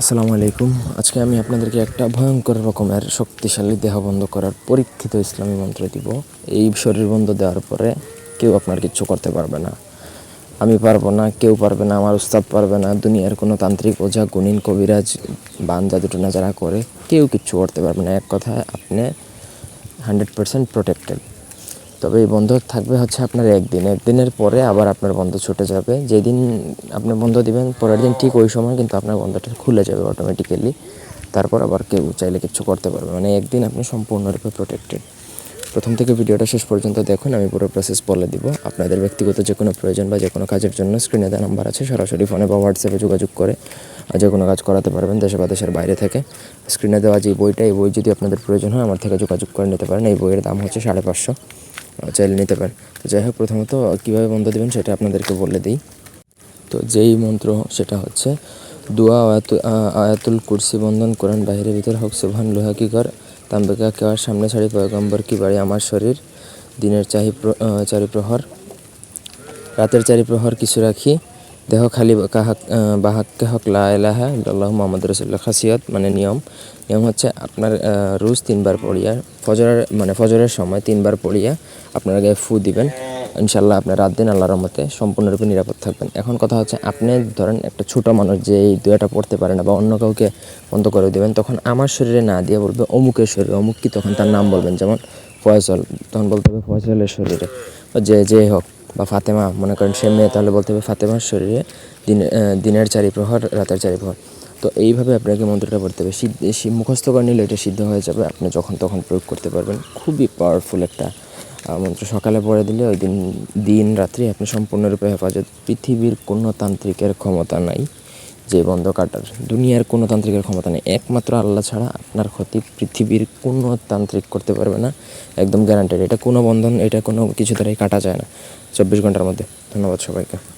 আসসালামু আলাইকুম। আজকে আমি আপনাদেরকে একটা ভয়ঙ্কর রকমের শক্তিশালী দেহ বন্ধ করার পরীক্ষিত ইসলামী মন্ত্র দিব। এই শরীর বন্ধ দেওয়ার পরে কেউ আপনার কিচ্ছু করতে পারবে না। আমি পারব না, কেউ পারবে না, আমার উস্তাদ পারবে না, দুনিয়ার কোনো তান্ত্রিক ওঝা, গুণিন কবিরাজ বান জাদুটনা যারা করে, কেউ কিচ্ছু করতে পারবে না। এক কথায় আপনি হান্ড্রেড পার্সেন্ট প্রোটেক্টেড তবে এই বন্ধ থাকবে হচ্ছে আপনার একদিন। একদিনের পরে আবার আপনার বন্ধ ছুটে যাবে। যেদিন আপনি বন্ধ দিবেন, পরের দিন ঠিক ওই সময় কিন্তু আপনার বন্ধটা খুলে যাবে অটোমেটিক্যালি তারপর আবার কেউ চাইলে কিছু করতে পারবে। মানে একদিন আপনি সম্পূর্ণরূপে প্রোটেক্টেড প্রথম থেকে ভিডিওটা শেষ পর্যন্ত দেখুন, আমি পুরো প্রসেস বলে দিব। আপনাদের ব্যক্তিগত যে কোনো প্রয়োজন বা যে কোনো কাজের জন্য স্ক্রিনে দেওয়া নাম্বার আছে, সরাসরি ফোনে বা হোয়াটসঅ্যাপে যোগাযোগ করে যে কোনো কাজ করাতে পারবেন দেশে বা দেশের বাইরে থেকে। স্ক্রিনে দেওয়া যে বইটা, এই বই যদি আপনাদের প্রয়োজন হয়, আমার থেকে যোগাযোগ করে নিতে পারেন। এই বইয়ের দাম হচ্ছে সাড়ে পাঁচশো। চাইলে নিতে পারেন। তো যাই হোক, প্রথমত কীভাবে মন্ত্র দেবেন সেটা আপনাদেরকে বলে দিই। তো যেই মন্ত্র সেটা হচ্ছে, দুয়া আয়াতু- আয়াতুল কুরসি বন্ধন কোরআন বাহিরে ভিতর হক, সুবহান লোহা কি কর তাম্বিকা কেওয়ার সামনে ছাড়ি, পয়গম্বর কি বাড়ি, আমার শরীর, দিনের চাহি চারিপ্রহর চারি প্রহর রাতের চারি প্রহর কিছু রাখি। দেহ খালি কাহাক বাহাক্কে হক, লা এলাহা ইল্লাল্লাহু মোহাম্মদ রসুল্লাহ খাসিয়ত মানে নিয়ম। নিয়ম হচ্ছে আপনার রোজ তিনবার পড়িয়া, ফজরের মানে ফজরের সময় তিনবার পড়িয়া আপনার গায়ে ফু দিবেন। ইনশাল্লাহ আপনার রাত দিন আল্লাহর রহমতে সম্পূর্ণরূপে নিরাপদ থাকবেন। এখন কথা হচ্ছে আপনি ধরেন একটা ছোটো মানুষ যে এই দুয়াটা পড়তে পারে না বা অন্য কাউকে বন্ধ করে দিবেন, তখন আমার শরীরে না দিয়ে বলবে অমুকের শরীরে, অমুক কি তখন তার নাম বলবেন। যেমন ফয়সল, তখন বলতে হবে ফয়সলের শরীরে। যে যে হোক বা ফাতেমা, মনে করেন সে মেয়ে তাহলে বলতে হবে ফাতেমার শরীরে দিনের দিনের চারি প্রহর রাতের চারি প্রহর তো এইভাবে আপনাকে মন্ত্রটা পড়তে হবে। মুখস্থ করে নিলে এটা সিদ্ধ হয়ে যাবে। আপনি যখন তখন প্রয়োগ করতে পারবেন। খুবই পাওয়ারফুল একটা মন্ত্র। সকালে পড়ে দিলে ওই দিন দিন রাত্রি আপনি সম্পূর্ণরূপে হেফাজত। পৃথিবীর কোনো তান্ত্রিকের ক্ষমতা নাই। যে বন্ধ কাটার দুনিয়ার কোনো তান্ত্রিকের ক্ষমতা নেই। একমাত্র আল্লাহ ছাড়া আপনার ক্ষতি পৃথিবীর কোনো তান্ত্রিক করতে পারবে না। একদম গ্যারান্টেড এটা কোনো বন্ধন, এটা কোনো কিছু দ্বারাই কাটা যায় না। চব্বিশ ঘণ্টার মধ্যে। ধন্যবাদ সবাইকে।